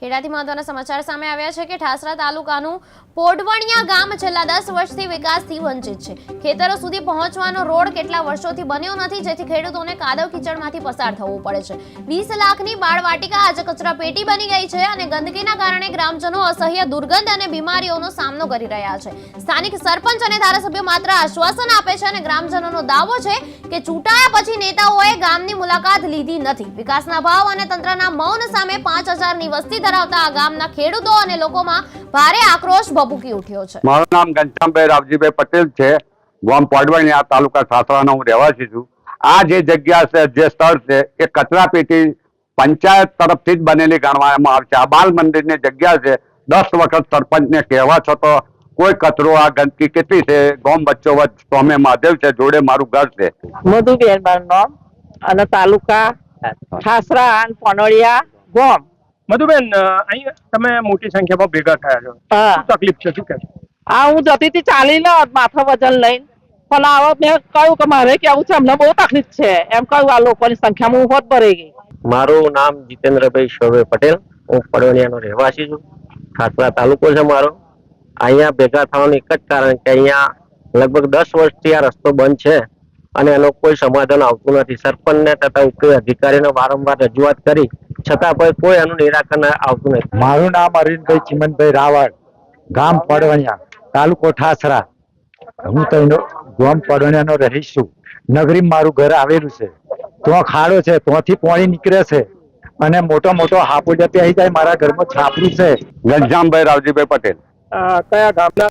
ખેડાથી મહત્વના સમાચાર સામે આવ્યા છે કે ઠાસરા તાલુકાનું પોડવણિયા ગામ છેલ્લા દસ વર્ષથી વિકાસથી વંચિત છે. ખેતરો સુધી પહોંચવાનો રોડ કેટલા વર્ષોથી બન્યો નથી, જેથી ખેડૂતોને કાદવ કિચડમાંથી પસાર થવું પડે છે. વીસ લાખની બાળવાટિકા આજે કચરા પેટી બની ગઈ છે અને ગંદકીના કારણે ગ્રામજનો અસહ્ય, દુર્ગંધ અને બીમારીઓનો સામનો કરી રહ્યા છે. સ્થાનિક સરપંચ અને ધારાસભ્યો માત્ર આશ્વાસન આપે છે અને ગ્રામજનોનો દાવો છે કે ચૂંટાયા પછી નેતાઓએ ગામની મુલાકાત લીધી નથી. વિકાસના ભાવ અને તંત્રના મૌન સામે પાંચ હજારની વસ્તી ધરાવતા આ ગામના ખેડૂતો અને લોકોમાં ભારે આક્રોશ ભભૂકી ઉઠ્યો છે. મારું નામ ઘનશ્યામભાઈ રાવજીભાઈ પટેલ છે. ગામ પડવણિયા તાલુકા સાસરાનો હું રહેવાસી છું. આ જે જગ્યા છે જે સ્થળ છે એ કચરા પેટી પંચાયત તરફથી જ બનેલી ગણવામાં આવે છે. આ બાલ મંદિરની જગ્યા છે. દસ વખત સરપંચને કહેવા છતાં કોઈ કચરો આ ગંદકી કેટલી છે? ગામ વચ્ચો વચ્ચ સ્વામી મહાદેવ છે જોડે મારું ઘર છે. મધુબેન મારું નામ અને તાલુકા ખાસરા અને પનોળિયા ગોમ. મધુબેન અ, અહીં તમે મોટી સંખ્યામાં ભેગા થયા છો. હા. તકલીફ છે? શું કે આ હું જતી હતી ચાલીને માથા વજન લઈને. પણ આવો મેં કહ્યું કે મારે કેવું છે? અમને બહુ તકલીફ છે. એમ કહ્યું આ લોકોની સંખ્યામાં હું હોત ભરાઈ ગઈ. મારું નામ જીતેન્દ્રભાઈ શોભે પટેલ. હું પડવણિયાનો રહેવાસી છું. ખાસરા તાલુકો છે મારો. અહીંયા ભેગા થવાનું એક જ કારણ કે અહીંયા લગભગ દસ વર્ષથી આ રસ્તો બંધ છે અને એનો કોઈ સમાધાન આવતું નથી. સરપંચને તથા ઉપરી અધિકારીને વારંવાર રજૂઆત કરી છતાં પણ કોઈ એનું નિરાકરણ આવતું નથી. મારું નામ અરવિંદભાઈ ચિમનભાઈ રાવળ ગામ પડવણિયા તાલુકો ઠાસરા. હું તો એનો ગામ પડવણિયાનો રહીશ છું. નગરીમાં મારું ઘર આવેલું છે. તો ખાડો છે ત્યાંથી પાણી નીકળે છે. અને મોટો મોટો હાપુ જતી આવી જાય મારા ઘરમાં છાપરું છે. લંજામભાઈ રાવજીભાઈ પટેલ. કયા ગામના?